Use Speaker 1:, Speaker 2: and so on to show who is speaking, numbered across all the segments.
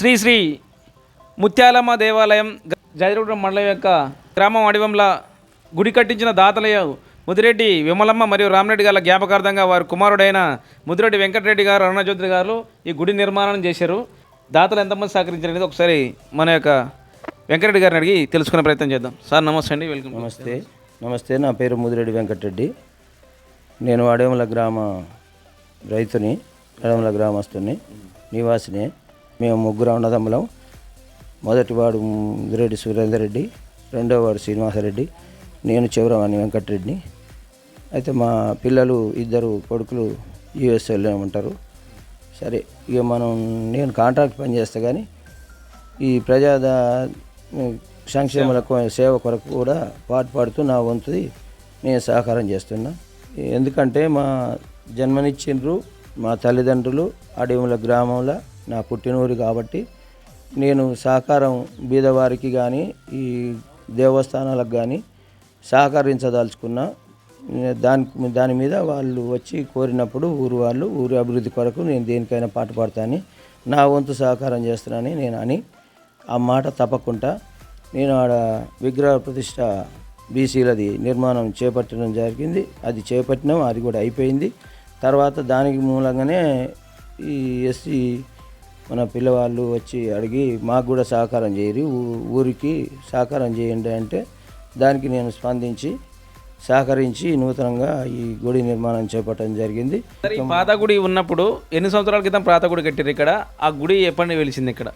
Speaker 1: శ్రీ శ్రీ ముత్యాలమ్మ దేవాలయం జయరుడు మండలం యొక్క గ్రామం అడివంల గుడి కట్టించిన దాతలయ ముదిరెడ్డి విమలమ్మ మరియు రామరెడ్డి గారి జ్ఞాపకార్థంగా వారి కుమారుడైన ముదిరెడ్డి వెంకటరెడ్డి గారు అరుణజ్యోతి గారు ఈ గుడి నిర్మాణం చేశారు. దాతలు ఎంతమంది సహకరించారు అనేది ఒకసారి మన యొక్క వెంకటరెడ్డి గారిని అడిగి తెలుసుకునే ప్రయత్నం చేద్దాం. సార్ నమస్తే అండి. వెల్కమ్
Speaker 2: నమస్తే. నమస్తే నా పేరు ముదిరెడ్డి వెంకటరెడ్డి. నేను అడవల గ్రామ రైతుని అడవల గ్రామస్తుని నివాసిని. మేము ముగ్గురు అన్నదమ్ములం. మొదటి వాడు సురేందర్ రెడ్డి రెండో వాడు శ్రీనివాసరెడ్డి నేను చివరవాణి వెంకటరెడ్డిని. అయితే మా పిల్లలు ఇద్దరు కొడుకులు యూఎస్ఏలో ఉంటారు. సరే ఇక మనం నేను కాంట్రాక్ట్ పని చేస్తా కానీ ఈ ప్రజా దా- సంక్షేమాల సేవ కొరకు కూడా పాటు పాడుతూ నా వంతుది నేను సహకారం చేస్తున్నా. ఎందుకంటే మా జన్మనిచ్చిండ్రు మా తల్లిదండ్రులు అడవుల గ్రామంలో నా పుట్టినూరు కాబట్టి నేను సహకారం బీదవారికి కానీ ఈ దేవస్థానాలకు కానీ సహకరించదలుచుకున్నా. దాని దాని మీద వాళ్ళు వచ్చి కోరినప్పుడు ఊరు వాళ్ళు ఊరి అభివృద్ధి కొరకు నేను దేనికైనా పాటు పడతాను నా వంతు సహకారం చేస్తున్నానని నేను అని ఆ మాట తప్పకుండా నేను ఆడ విగ్రహ ప్రతిష్ట బీసీలది నిర్మాణం చేపట్టడం జరిగింది. అది చేపట్టినాం అది కూడా అయిపోయింది. తర్వాత దానికి మూలంగానే ఈ ఎస్సీ మన పిల్లవాళ్ళు వచ్చి అడిగి మాకు కూడా సహకారం చేయరు. ఊరికి సహకారం చేయండి అంటే దానికి నేను స్పందించి సహకరించి నూతనంగా ఈ గుడి నిర్మాణం చేపట్టడం జరిగింది.
Speaker 1: పాత గుడి ఉన్నప్పుడు ఎన్ని సంవత్సరాల క్రితం పాత గుడి కట్టారు ఇక్కడ? ఆ గుడి ఎప్పటి వెలిసింది ఇక్కడ?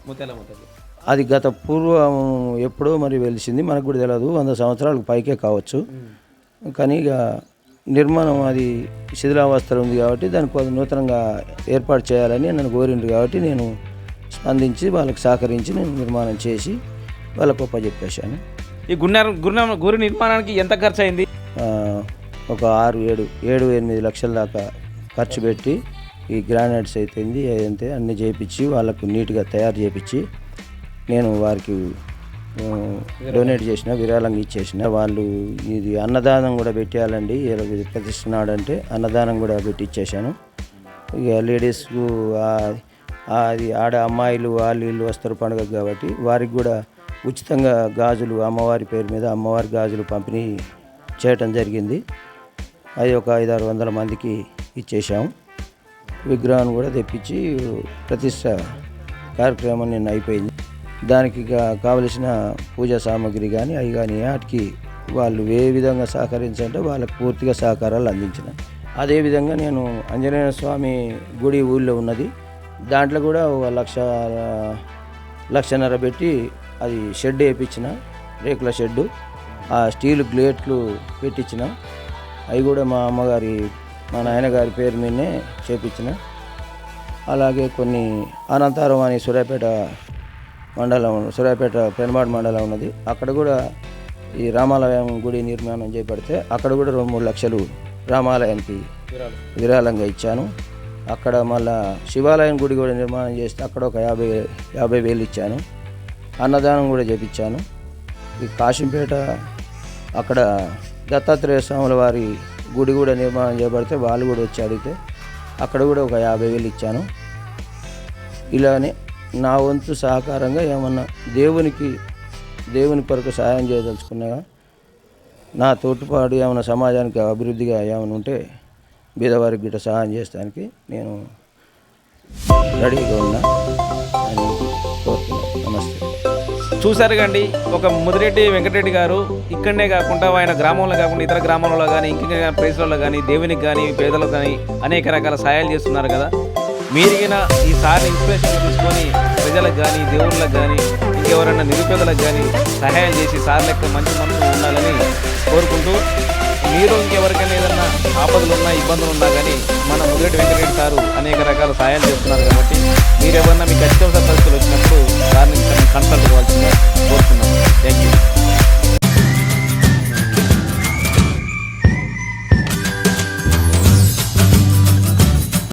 Speaker 2: అది గత పూర్వం ఎప్పుడో మరి వెలిసింది. మనకు కూడా తెలియదు వంద సంవత్సరాలకు పైకే కావచ్చు. కానీ ఇక నిర్మాణం అది శిథిలావస్థలో ఉంది కాబట్టి దానికి కొంత నూతనంగా ఏర్పాటు చేయాలని నన్ను కోరిండ్రు కాబట్టి నేను స్పందించి వాళ్ళకి సహకరించి నేను నిర్మాణం చేసి వాళ్ళకు గొప్ప చెప్పేశాను
Speaker 1: ఈ గుడి నిర్- గుడి నిర్- గుడి నిర్మాణానికి ఎంత ఖర్చు అయింది
Speaker 2: ఒక ఆరు ఏడు ఏడు ఎనిమిది లక్షల దాకా ఖర్చు పెట్టి ఈ గ్రానైట్స్ అయిపోయింది అదంతే అన్నీ చేయించి వాళ్ళకు నీట్గా తయారు చేయించి నేను వారికి డొనేట్ చేసిన విరాళంగా ఇచ్చేసిన వాళ్ళు ఇది అన్నదానం కూడా పెట్టేయాలండి. ఇలా అంటే అన్నదానం కూడా పెట్టి ఇచ్చేసాను ఇక లేడీస్కు అది ఆడ అమ్మాయిలు వాళ్ళు వీళ్ళు వస్తారు పండుగ కాబట్టి వారికి కూడా ఉచితంగా గాజులు అమ్మవారి పేరు మీద అమ్మవారి గాజులు పంపిణీ చేయటం జరిగింది. అది ఒక ఐదారు వందల మందికి ఇచ్చేసాము విగ్రహాన్ని కూడా తెప్పించి ప్రతిష్ట కార్యక్రమం నిన్న అయిపోయింది. దానికి కావలసిన పూజా సామాగ్రి కానీ అవి కానీ వాటికి వాళ్ళు ఏ విధంగా సహకరించంటే వాళ్ళకి పూర్తిగా సహకారాలు అందించిన అదేవిధంగా నేను ఆంజనేయ స్వామి గుడి ఊళ్ళో ఉన్నది. దాంట్లో కూడా ఒక లక్ష లక్షన్నర పెట్టి అది షెడ్ వేయించిన రేకుల షెడ్డు ఆ స్టీల్ గ్లేట్లు పెట్టించిన. అవి కూడా మా అమ్మగారి మా నాయనగారి పేరు మీదనే చేపించిన. అలాగే కొన్ని అనంతరం అని సూర్యాపేట మండలం సూర్యాపేట పెనుమాడు మండలం ఉన్నది. అక్కడ కూడా ఈ రామాలయం గుడి నిర్మాణం చేపడితే అక్కడ కూడా రెండు మూడు లక్షలు రామాలయానికి విరాళంగా ఇచ్చాను. అక్కడ మళ్ళా శివాలయం గుడి కూడా నిర్మాణం చేస్తే అక్కడ ఒక యాభై యాభై వేలు ఇచ్చాను. అన్నదానం కూడా చేపించాను. ఈ కాశీంపేట అక్కడ దత్తాత్రేయ స్వాముల వారి గుడి కూడా నిర్మాణం చేపడితే వాళ్ళు కూడా వచ్చి అడిగితే అక్కడ కూడా ఒక యాభై వేలు ఇచ్చాను. ఇలానే నా వంతు సహకారంగా ఏమన్నా దేవునికి దేవుని కొరకు సహాయం చేయదలుచుకున్నాగా నా తోటిపాటు ఏమైనా సమాజానికి అభివృద్ధిగా ఏమైనా ఉంటే బీదవారికి గిట్ట సహాయం చేయడానికి నేను రెడీగా ఉన్నా అని కోరుతున్నాను. నమస్తే.
Speaker 1: చూశారు కండి ఒక ముదిరెడ్డి వెంకటరెడ్డి గారు ఇక్కడనే కాకుండా ఆయన గ్రామంలో కాకుండా ఇతర గ్రామాలలో కానీ ఇంకా ప్లేస్లలో కానీ దేవునికి కానీ పేదలకు కానీ అనేక రకాల సహాయాలు చేస్తున్నారు కదా. మీరిగిన ఈసారి ఇన్స్పిరేషన్ తీసుకొని ప్రజలకు కానీ దేవుళ్ళకు కానీ ఇంకెవరైనా నిరుపేదలకు కానీ సహాయం చేసి సార్ లెక్క మంచి మనసు ఉండాలని కోరుకుంటూ మీరు ఇంకెవరికైనా ఏదన్నా ఆపదలు ఉన్నా ఇబ్బందులు ఉన్నా కానీ మన ముదిరెడ్డి వెంకటరెడ్డి సారు అనేక రకాల సహాయాలు చేస్తున్నారు కాబట్టి మీరు ఎవరన్నా మీకు అత్యవసర పరిస్థితులు వచ్చినప్పుడు దాని కన్సల్ట్ కావాల్సిందిగా కోరుతున్నాను.